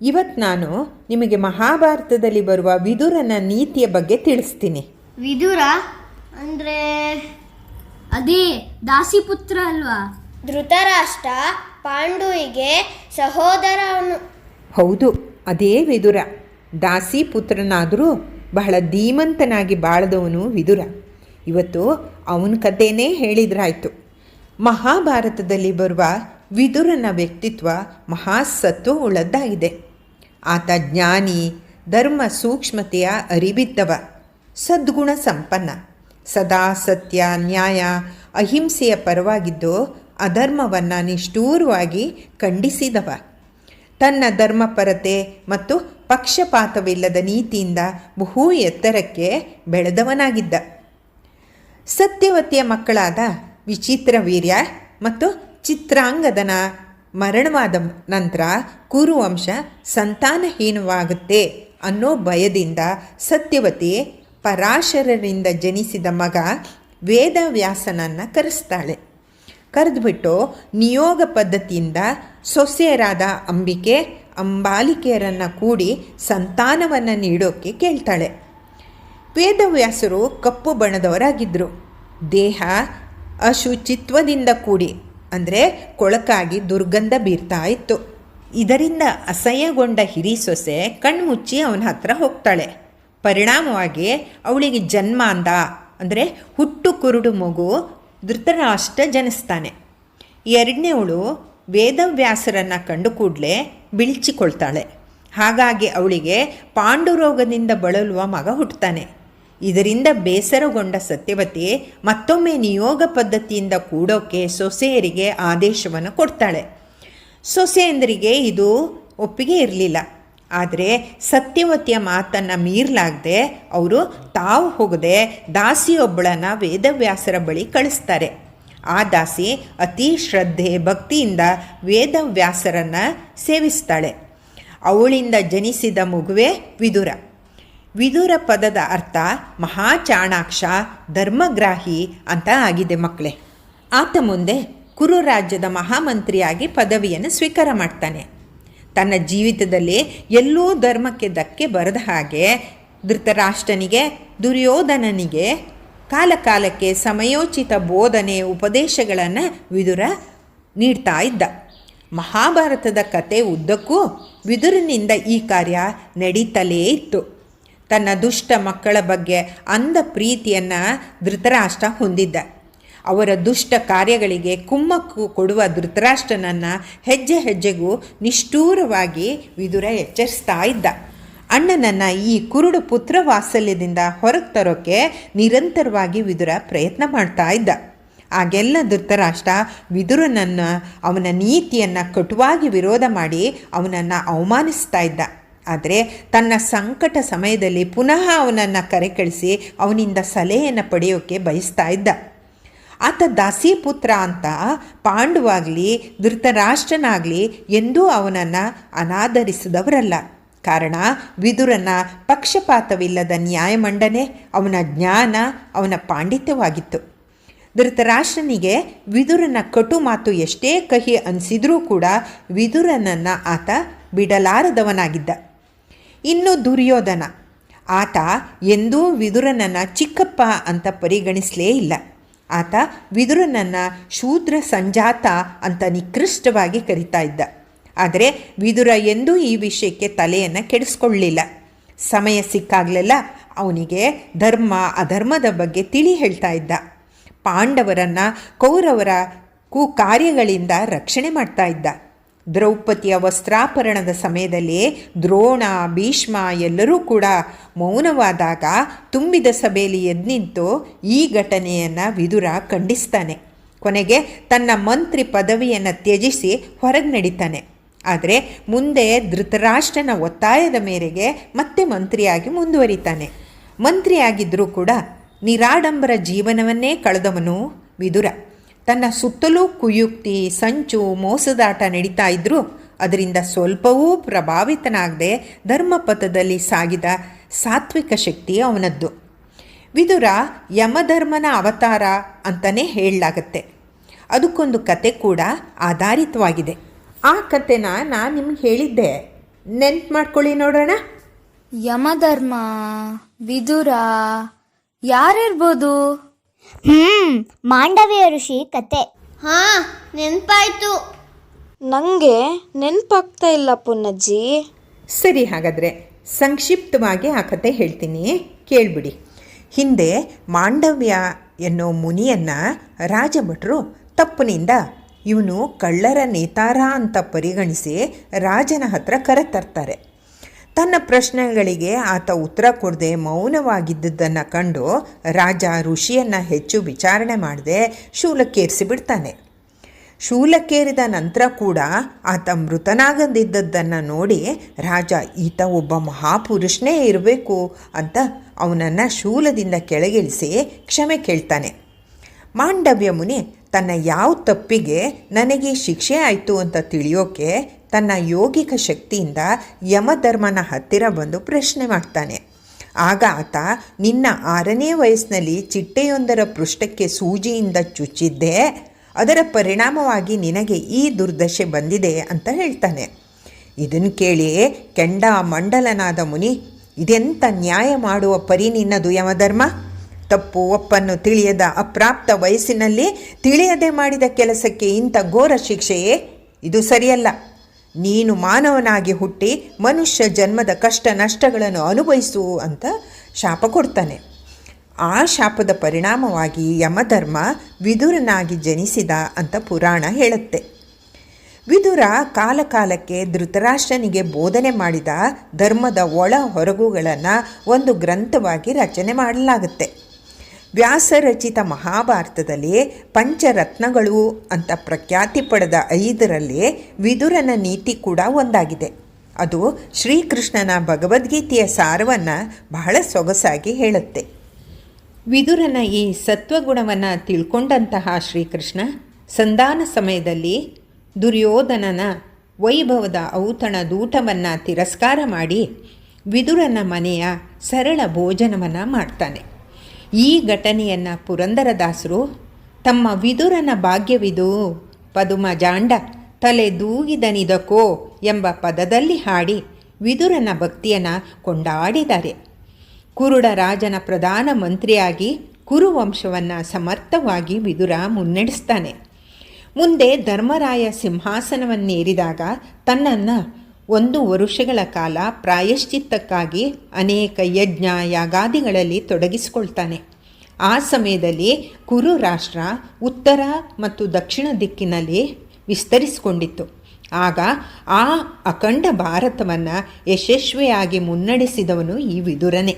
ಇವತ್ತು ನಾನು ನಿಮಗೆ ಮಹಾಭಾರತದಲ್ಲಿ ಬರುವ ವಿದುರನ ನೀತಿಯ ಬಗ್ಗೆ ತಿಳಿಸ್ತೀನಿ. ವಿದುರ ಅಂದ್ರೆ ಅದೇ ದಾಸಿಪುತ್ರ ಅಲ್ವಾ? ಧೃತರಾಷ್ಟ್ರ ಪಾಂಡುವಿಗೆ ಸಹೋದರ ಅವನು ಹೌದು ಅದೇ ವಿದುರ. ದಾಸಿ ಪುತ್ರನಾದರೂ ಬಹಳ ಧೀಮಂತನಾಗಿ ಬಾಳದವನು ವಿದುರ. ಇವತ್ತು ಅವನ ಕಥೆನೇ ಹೇಳಿದ್ರಾಯ್ತು. ಮಹಾಭಾರತದಲ್ಲಿ ಬರುವ ವಿದುರನ ವ್ಯಕ್ತಿತ್ವ ಮಹಾಸತ್ವ ಉಳ್ಳದ್ದಾಗಿದೆ ಆತ ಜ್ಞಾನಿ, ಧರ್ಮ ಸೂಕ್ಷ್ಮತೆಯ ಅರಿಬಿದ್ದವ, ಸದ್ಗುಣ ಸಂಪನ್ನ. ಸದಾ ಸತ್ಯ, ನ್ಯಾಯ, ಅಹಿಂಸೆಯ ಪರವಾಗಿದ್ದು ಅಧರ್ಮವನ್ನು ನಿಷ್ಠೂರವಾಗಿ ಖಂಡಿಸಿದವ. ತನ್ನ ಧರ್ಮಪರತೆ ಮತ್ತು ಪಕ್ಷಪಾತವಿಲ್ಲದ ನೀತಿಯಿಂದ ಬಹು ಎತ್ತರಕ್ಕೆ ಬೆಳೆದವನಾಗಿದ್ದ. ಸತ್ಯವತಿಯ ಮಕ್ಕಳಾದ ವಿಚಿತ್ರ ವೀರ್ಯ ಮತ್ತು ಚಿತ್ರಾಂಗದನ ಮರಣವಾದ ನಂತರ ಕುರುವಂಶ ಸಂತಾನಹೀನವಾಗುತ್ತೆ ಅನ್ನೋ ಭಯದಿಂದ ಸತ್ಯವತಿ ಪರಾಶರರಿಂದ ಜನಿಸಿದ ಮಗ ವೇದವ್ಯಾಸನನ್ನು ಕರೆಸ್ತಾಳೆ. ಕರೆದುಬಿಟ್ಟು ನಿಯೋಗ ಪದ್ಧತಿಯಿಂದ ಸೊಸೆಯರಾದ ಅಂಬಿಕೆ, ಅಂಬಾಲಿಕೆಯರನ್ನು ಕೂಡಿ ಸಂತಾನವನ್ನು ನೀಡೋಕ್ಕೆ ಕೇಳ್ತಾಳೆ. ವೇದವ್ಯಾಸರು ಕಪ್ಪು ಬಣ್ಣದವರಾಗಿದ್ದರು ದೇಹ ಅಶುಚಿತ್ವದಿಂದ ಕೂಡಿ ಅಂದರೆ ಕೊಳಕಾಗಿ ದುರ್ಗಂಧ ಬೀರ್ತಾ ಇತ್ತು. ಇದರಿಂದ ಅಸಹ್ಯಗೊಂಡ ಹಿರಿ ಸೊಸೆ ಕಣ್ಮುಚ್ಚಿ ಅವನ ಹತ್ರ ಹೋಗ್ತಾಳೆ. ಪರಿಣಾಮವಾಗಿ ಅವಳಿಗೆ ಜನ್ಮ ಅಂದ. ಅಂದರೆ ಹುಟ್ಟು ಕುರುಡು ಮಗು ಧೃತರಾಷ್ಟ್ರ ಜನಿಸ್ತಾನೆ. ಎರಡನೇವಳು ವೇದವ್ಯಾಸರನ್ನು ಕಂಡು ಕೂಡಲೇ ಬಿಳ್ಚಿಕೊಳ್ತಾಳೆ. ಹಾಗಾಗಿ ಅವಳಿಗೆ ಪಾಂಡುರೋಗದಿಂದ ಬಳಲುವ ಮಗ ಹುಟ್ಟುತ್ತಾನೆ ಇದರಿಂದ ಬೇಸರಗೊಂಡ ಸತ್ಯವತಿ ಮತ್ತೊಮ್ಮೆ ನಿಯೋಗ ಪದ್ಧತಿಯಿಂದ ಕೂಡೋಕೆ ಸೊಸೆಯರಿಗೆ ಆದೇಶವನ್ನು ಕೊಡ್ತಾಳೆ. ಸೊಸೆಯಂದರಿಗೆ ಇದು ಒಪ್ಪಿಗೆ ಇರಲಿಲ್ಲ. ಆದರೆ ಸತ್ಯವತಿಯ ಮಾತನ್ನು ಮೀರಲಾಗದೆ ಅವರು ತಾವು ಹೋಗದೆ ದಾಸಿಯೊಬ್ಬಳನ್ನು ವೇದವ್ಯಾಸರ ಬಳಿ ಕಳಿಸ್ತಾರೆ. ಆ ದಾಸಿ ಅತಿ ಶ್ರದ್ಧೆ ಭಕ್ತಿಯಿಂದ ವೇದವ್ಯಾಸರನ್ನು ಸೇವಿಸ್ತಾಳೆ. ಅವಳಿಂದ ಜನಿಸಿದ ಮಗುವೆ ವಿದುರ. ವಿದುರ ಪದದ ಅರ್ಥ ಮಹಾಚಾಣಾಕ್ಷ, ಧರ್ಮಗ್ರಾಹಿ ಅಂತ ಆಗಿದೆ ಮಕ್ಕಳೇ. ಆತ ಮುಂದೆ ಕುರು ರಾಜ್ಯದ ಮಹಾಮಂತ್ರಿಯಾಗಿ ಪದವಿಯನ್ನು ಸ್ವೀಕಾರ ಮಾಡ್ತಾನೆ. ತನ್ನ ಜೀವಿತದಲ್ಲಿ ಎಲ್ಲೂ ಧರ್ಮಕ್ಕೆ ಧಕ್ಕೆ ಬರದ ಹಾಗೆ ಧೃತರಾಷ್ಟ್ರನಿಗೆ, ದುರ್ಯೋಧನನಿಗೆ ಕಾಲಕಾಲಕ್ಕೆ ಸಮಯೋಚಿತ ಬೋಧನೆ ಉಪದೇಶಗಳನ್ನು ವಿದುರ ನೀಡ್ತಾ ಇದ್ದ. ಮಹಾಭಾರತದ ಕತೆ ಉದ್ದಕ್ಕೂ ವಿದುರಿನಿಂದ ಈ ಕಾರ್ಯ ನಡೀತಲೇ ಇತ್ತು. ತನ್ನ ದುಷ್ಟ ಮಕ್ಕಳ ಬಗ್ಗೆ ಅಂದ ಪ್ರೀತಿಯನ್ನು ಧೃತರಾಷ್ಟ್ರ ಹೊಂದಿದ್ದ. ಅವರ ದುಷ್ಟ ಕಾರ್ಯಗಳಿಗೆ ಕುಮ್ಮಕ್ಕು ಕೊಡುವ ಧೃತರಾಷ್ಟ್ರನನ್ನು ಹೆಜ್ಜೆ ಹೆಜ್ಜೆಗೂ ನಿಷ್ಠೂರವಾಗಿ ವಿದುರ ಎಚ್ಚರಿಸ್ತಾ ಇದ್ದ. ಅಣ್ಣನನ್ನು ಈ ಕುರುಡು ಪುತ್ರ ವಾತ್ಸಲ್ಯದಿಂದ ಹೊರಗೆ ತರೋಕ್ಕೆ ನಿರಂತರವಾಗಿ ವಿದುರ ಪ್ರಯತ್ನ ಮಾಡ್ತಾ ಇದ್ದ. ಆಗೆಲ್ಲ ಧೃತರಾಷ್ಟ್ರ ವಿದುರನನ್ನು ಅವನ ನೀತಿಯನ್ನು ಕಟುವಾಗಿ ವಿರೋಧ ಮಾಡಿ ಅವನನ್ನು ಅವಮಾನಿಸ್ತಾ ಇದ್ದ. ಆದರೆ ತನ್ನ ಸಂಕಟ ಸಮಯದಲ್ಲಿ ಪುನಃ ಅವನನ್ನು ಕರೆ ಕಳಿಸಿ ಅವನಿಂದ ಸಲಹೆಯನ್ನು ಪಡೆಯೋಕ್ಕೆ ಬಯಸ್ತಾ ಇದ್ದ. ಆತ ದಾಸಿಪುತ್ರ ಅಂತ ಪಾಂಡುವಾಗಲಿ, ಧೃತರಾಷ್ಟ್ರನಾಗಲಿ ಎಂದೂ ಅವನನ್ನು ಅನಾದರಿಸಿದವರಲ್ಲ. ಕಾರಣ ವಿದುರನ ಪಕ್ಷಪಾತವಿಲ್ಲದ ನ್ಯಾಯಮಂಡನೆ ಅವನ ಜ್ಞಾನ ಅವನ ಪಾಂಡಿತ್ಯವಾಗಿತ್ತು. ಧೃತರಾಷ್ಟ್ರನಿಗೆ ವಿದುರನ ಕಟು ಮಾತು ಎಷ್ಟೇ ಕಹಿ ಅನಿಸಿದ್ರೂ ಕೂಡ ವಿದುರನನ್ನು ಆತ ಬಿಡಲಾರದವನಾಗಿದ್ದ. ಇನ್ನು ದುರ್ಯೋಧನ. ಆತ ಎಂದೂ ವಿದುರನನ್ನು ಚಿಕ್ಕಪ್ಪ ಅಂತ ಪರಿಗಣಿಸಲೇ ಇಲ್ಲ. ಆತ ವಿದುರನನ್ನು ಶೂದ್ರ ಸಂಜಾತ ಅಂತ ನಿಕೃಷ್ಟವಾಗಿ ಕರಿತಾ ಇದ್ದ. ಆದರೆ ವಿದುರ ಎಂದೂ ಈ ವಿಷಯಕ್ಕೆ ತಲೆಯನ್ನು ಕೆಡಿಸ್ಕೊಳ್ಳಿಲ್ಲ. ಸಮಯ ಸಿಕ್ಕಾಗಲೆಲ್ಲ ಅವನಿಗೆ ಧರ್ಮ, ಅಧರ್ಮದ ಬಗ್ಗೆ ತಿಳಿ ಹೇಳ್ತಾ ಇದ್ದ. ಪಾಂಡವರನ್ನು ಕೌರವರ ಕು ಕಾರ್ಯಗಳಿಂದ ರಕ್ಷಣೆ ಮಾಡ್ತಾ ಇದ್ದ. ದ್ರೌಪದಿಯ ವಸ್ತ್ರಾಪರಣದ ಸಮಯದಲ್ಲಿ ದ್ರೋಣ, ಭೀಷ್ಮ ಎಲ್ಲರೂ ಕೂಡ ಮೌನವಾದಾಗ ತುಂಬಿದ ಸಭೆಯಲ್ಲಿ ಎದ್ನಿಂತು ಈ ಘಟನೆಯನ್ನು ವಿದುರ ಖಂಡಿಸ್ತಾನೆ. ಕೊನೆಗೆ ತನ್ನ ಮಂತ್ರಿ ಪದವಿಯನ್ನು ತ್ಯಜಿಸಿ ಹೊರಗೆ ನಡೀತಾನೆ. ಆದರೆ ಮುಂದೆ ಧೃತರಾಷ್ಟ್ರನ ಒತ್ತಾಯದ ಮೇರೆಗೆ ಮತ್ತೆ ಮಂತ್ರಿಯಾಗಿ ಮುಂದುವರಿತಾನೆ. ಮಂತ್ರಿಯಾಗಿದ್ದರೂ ಕೂಡ ನಿರಾಡಂಬರ ಜೀವನವನ್ನೇ ಕಳೆದವನು ವಿದುರ. ತನ್ನ ಸುತ್ತಲೂ ಕುಯುಕ್ತಿ, ಸಂಚು, ಮೋಸದಾಟ ನಡೀತಾ ಇದ್ದರೂ ಅದರಿಂದ ಸ್ವಲ್ಪವೂ ಪ್ರಭಾವಿತನಾಗದೆ ಧರ್ಮಪಥದಲ್ಲಿ ಸಾಗಿದ ಸಾತ್ವಿಕ ಶಕ್ತಿ ಅವನದ್ದು. ವಿದುರ ಯಮಧರ್ಮನ ಅವತಾರ ಅಂತಲೇ ಹೇಳಲಾಗತ್ತೆ. ಅದಕ್ಕೊಂದು ಕತೆ ಕೂಡ ಆಧಾರಿತವಾಗಿದೆ. ಆ ಕತೆನ ನಾನು ನಿಮ್ಗೆ ಹೇಳಿದ್ದೆ. ನೆನ್ಪು ಮಾಡ್ಕೊಳ್ಳಿ ನೋಡೋಣ. ಯಮಧರ್ಮ, ವಿದುರ, ಯಾರಿರ್ಬೋದು? ಹ್ಮ್ ಮಾಂಡವ್ಯ ಋಷಿ ಕತೆ. ಹಾ ನೆನ್ಪಾಯ್ತು. ನಂಗೆ ನೆನ್ಪಾಗ್ತಾ ಇಲ್ಲ ಪುನ್ನಜ್ಜಿ. ಸರಿ ಹಾಗಾದರೆ ಸಂಕ್ಷಿಪ್ತವಾಗಿ ಆ ಕತೆ ಹೇಳ್ತೀನಿ. ಕೇಳಿಬಿಡಿ. ಹಿಂದೆ ಮಾಂಡವ್ಯ ಎನ್ನೋ ಮುನಿಯನ್ನ ರಾಜಭಟ್ರು ತಪ್ಪಿನಿಂದ ಇವನು ಕಳ್ಳರ ನೇತಾರ ಅಂತ ಪರಿಗಣಿಸಿ ರಾಜನ ಹತ್ರ ಕರೆತರ್ತಾರೆ ತನ್ನ ಪ್ರಶ್ನೆಗಳಿಗೆ ಆತ ಉತ್ತರ ಕೊಡದೆ ಮೌನವಾಗಿದ್ದುದನ್ನು ಕಂಡು ರಾಜ ಋಷಿಯನ್ನು ಹೆಚ್ಚು ವಿಚಾರಣೆ ಮಾಡದೆ ಶೂಲಕ್ಕೇರಿಸಿಬಿಡ್ತಾನೆ. ಶೂಲಕ್ಕೇರಿದ ನಂತರ ಕೂಡ ಆತ ಮೃತನಾಗದಿದ್ದದ್ದನ್ನು ನೋಡಿ ರಾಜ, ಈತ ಒಬ್ಬ ಮಹಾಪುರುಷನೇ ಇರಬೇಕು ಅಂತ ಅವನನ್ನು ಶೂಲದಿಂದ ಕೆಳಗಿಳಿಸಿ ಕ್ಷಮೆ ಕೇಳ್ತಾನೆ. ಮಾಂಡವ್ಯ ಮುನಿ, ತನ್ನ ಯಾವ ತಪ್ಪಿಗೆ ನನಗೆ ಶಿಕ್ಷೆ ಆಯಿತು ಅಂತ ತಿಳಿಯೋಕೆ ತನ್ನ ಯೋಗಿಕ ಶಕ್ತಿಯಿಂದ ಯಮಧರ್ಮನ ಹತ್ತಿರ ಬಂದು ಪ್ರಶ್ನೆ ಮಾಡ್ತಾನೆ. ಆಗ ಆತ, ನಿನ್ನ ಆರನೇ ವಯಸ್ಸಿನಲ್ಲಿ ಚಿಟ್ಟೆಯೊಂದರ ಪೃಷ್ಠಕ್ಕೆ ಸೂಜಿಯಿಂದ ಚುಚ್ಚಿದ್ದೆ, ಅದರ ಪರಿಣಾಮವಾಗಿ ನಿನಗೆ ಈ ದುರ್ದಶೆ ಬಂದಿದೆ ಅಂತ ಹೇಳ್ತಾನೆ. ಇದನ್ನು ಕೇಳಿ ಕೆಂಡ ಮಂಡಲನಾದ ಮುನಿ ಇದೆಂಥ ನ್ಯಾಯ ಮಾಡುವ ಪರಿ ನಿನ್ನದು ಯಮಧರ್ಮ? ತಪ್ಪು ಒಪ್ಪನ್ನು ತಿಳಿಯದ ಅಪ್ರಾಪ್ತ ವಯಸ್ಸಿನಲ್ಲಿ ತಿಳಿಯದೆ ಮಾಡಿದ ಕೆಲಸಕ್ಕೆ ಇಂಥ ಘೋರ ಶಿಕ್ಷೆಯೇ? ಇದು ಸರಿಯಲ್ಲ. ನೀನು ಮಾನವನಾಗಿ ಹುಟ್ಟಿ ಮನುಷ್ಯ ಜನ್ಮದ ಕಷ್ಟ ನಷ್ಟಗಳನ್ನು ಅನುಭವಿಸು ಅಂತ ಶಾಪ ಕೊಡ್ತಾನೆ. ಆ ಶಾಪದ ಪರಿಣಾಮವಾಗಿ ಯಮಧರ್ಮ ವಿದುರನಾಗಿ ಜನಿಸಿದ ಅಂತ ಪುರಾಣ ಹೇಳುತ್ತೆ. ವಿದುರ ಕಾಲಕಾಲಕ್ಕೆ ಧೃತರಾಷ್ಟ್ರನಿಗೆ ಬೋಧನೆ ಮಾಡಿದ ಧರ್ಮದ ಒಳ ಹೊರಗುಗಳನ್ನು ಒಂದು ಗ್ರಂಥವಾಗಿ ರಚನೆ ಮಾಡಲಾಗುತ್ತೆ. ವ್ಯಾಸರಚಿತ ಮಹಾಭಾರತದಲ್ಲಿ ಪಂಚರತ್ನಗಳು ಅಂತ ಪ್ರಖ್ಯಾತಿ ಪಡೆದ ಐದರಲ್ಲಿ ವಿದುರನ ನೀತಿ ಕೂಡ ಒಂದಾಗಿದೆ. ಅದು ಶ್ರೀಕೃಷ್ಣನ ಭಗವದ್ಗೀತೆಯ ಸಾರವನ್ನು ಬಹಳ ಸೊಗಸಾಗಿ ಹೇಳುತ್ತೆ. ವಿದುರನ ಈ ಸತ್ವಗುಣವನ್ನು ತಿಳ್ಕೊಂಡಂತಹ ಶ್ರೀಕೃಷ್ಣ ಸಂಧಾನ ಸಮಯದಲ್ಲಿ ದುರ್ಯೋಧನನ ವೈಭವದ ಔತಣ ದೂಟವನ್ನು ತಿರಸ್ಕಾರ ಮಾಡಿ ವಿದುರನ ಮನೆಯ ಸರಳ ಭೋಜನವನ್ನು ಮಾಡ್ತಾನೆ. ಈ ಘಟನೆಯನ್ನು ಪುರಂದರದಾಸರು ತಮ್ಮ ವಿದುರನ ಭಾಗ್ಯವಿದು. ಪದುಮ ಜಾಂಡ ತಲೆ ದೂಗಿದನಿದಕೋ ಎಂಬ ಪದದಲ್ಲಿ ಹಾಡಿ ವಿದುರನ ಭಕ್ತಿಯನ್ನು ಕೊಂಡಾಡಿದ್ದಾರೆ. ಕುರುಡ ರಾಜನ ಪ್ರಧಾನ ಮಂತ್ರಿಯಾಗಿ ಕುರುವಂಶವನ್ನು ಸಮರ್ಥವಾಗಿ ವಿದುರ ಮುನ್ನಡೆಸ್ತಾನೆ. ಮುಂದೆ ಧರ್ಮರಾಯ ಸಿಂಹಾಸನವನ್ನೇರಿದಾಗ ತನ್ನನ್ನು ಒಂದು ವರುಷಗಳ ಕಾಲ ಪ್ರಾಯಶ್ಚಿತ್ತಕ್ಕಾಗಿ ಅನೇಕ ಯಜ್ಞ ಯಾಗಾದಿಗಳಲ್ಲಿ ತೊಡಗಿಸಿಕೊಳ್ತಾನೆ. ಆ ಸಮಯದಲ್ಲಿ ಕುರು ರಾಷ್ಟ್ರ ಉತ್ತರ ಮತ್ತು ದಕ್ಷಿಣ ದಿಕ್ಕಿನಲ್ಲಿ ವಿಸ್ತರಿಸಿಕೊಂಡಿತ್ತು. ಆಗ ಆ ಅಖಂಡ ಭಾರತವನ್ನು ಯಶಸ್ವಿಯಾಗಿ ಮುನ್ನಡೆಸಿದವನು ಈ ವಿದುರನೇ.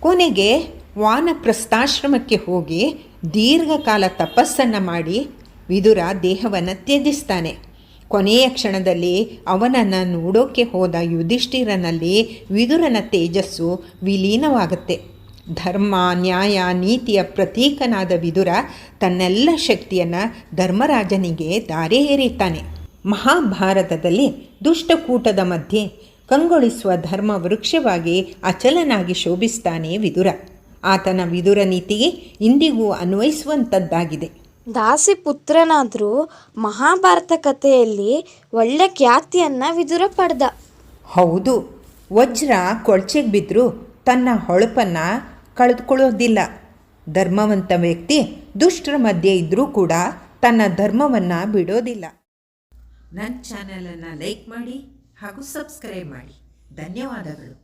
ಕೊನೆಗೆ ವಾನಪ್ರಸ್ಥಾಶ್ರಮಕ್ಕೆ ಹೋಗಿ ದೀರ್ಘಕಾಲ ತಪಸ್ಸನ್ನು ಮಾಡಿ ವಿದುರ ದೇಹವನ್ನು ತ್ಯಜಿಸ್ತಾನೆ. ಕೊನೆಯ ಕ್ಷಣದಲ್ಲಿ ಅವನನ್ನು ನೋಡೋಕೆ ಹೋದ ಯುಧಿಷ್ಠಿರನಲ್ಲಿ ವಿದುರನ ತೇಜಸ್ಸು ವಿಲೀನವಾಗುತ್ತೆ. ಧರ್ಮ, ನ್ಯಾಯ, ನೀತಿಯ ಪ್ರತೀಕನಾದ ವಿದುರ ತನ್ನೆಲ್ಲ ಶಕ್ತಿಯನ್ನು ಧರ್ಮರಾಜನಿಗೆ ದಾರೆ ಏರಿತಾನೆ ಮಹಾಭಾರತದಲ್ಲಿ ದುಷ್ಟಕೂಟದ ಮಧ್ಯೆ ಕಂಗೊಳಿಸುವ ಧರ್ಮ ವೃಕ್ಷವಾಗಿ ಅಚಲನಾಗಿ ಶೋಭಿಸ್ತಾನೆ ವಿದುರ. ಆತನ ವಿದುರ ನೀತಿಗೆ ಇಂದಿಗೂ ಅನ್ವಯಿಸುವಂಥದ್ದಾಗಿದೆ ದಾಸಿ ಪುತ್ರನಾದ್ರೂ ಮಹಾಭಾರತ ಕಥೆಯಲ್ಲಿ ಒಳ್ಳೆ ಖ್ಯಾತಿಯನ್ನ ವಿದುರ ಪಡೆದ. ಹೌದು, ವಜ್ರ ಕೊಳ್ಚೆಗೆ ಬಿದ್ದರೂ ತನ್ನ ಹೊಳಪನ್ನು ಕಳೆದುಕೊಳ್ಳೋದಿಲ್ಲ ಧರ್ಮವಂತ ವ್ಯಕ್ತಿ ದುಷ್ಟರ ಮಧ್ಯೆ ಇದ್ದರೂ ಕೂಡ ತನ್ನ ಧರ್ಮವನ್ನು ಬಿಡೋದಿಲ್ಲ. ನನ್ನ ಚಾನೆಲನ್ನು ಲೈಕ್ ಮಾಡಿ ಹಾಗೂ ಸಬ್ಸ್ಕ್ರೈಬ್ ಮಾಡಿ. ಧನ್ಯವಾದಗಳು.